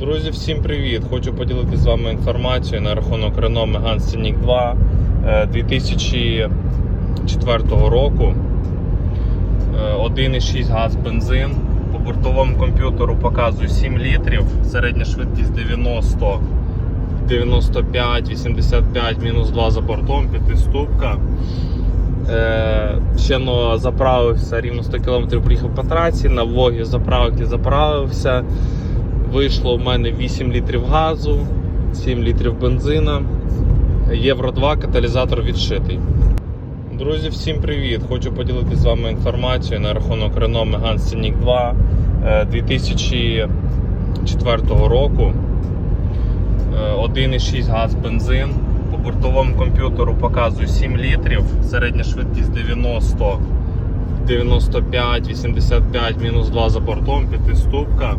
Друзі, всім привіт! Хочу поділитися з вами інформацією на рахунок Renault Megane Scenic 2 е, 2004 року. Е, 1,6 газ бензин. По бортовому комп'ютеру показую 7 літрів, середня швидкість 90, 95, 85, мінус 2 за бортом, п'ятиступка. Е, ще но заправився рівно 100 км приїхав по трасі, на Вогі заправки заправився. Вийшло в мене 8 літрів газу, 7 літрів бензина, Євро 2 каталізатор відшитий. Друзі, всім привіт! Хочу поділитися з вами інформацією на рахунок Renault Megane Scenic 2 е, 2004 року. Е, 1,6 газ бензин. По бортовому комп'ютеру показую 7 літрів, середня швидкість 90, 95, 85, мінус 2 за бортом, п'ятиступка.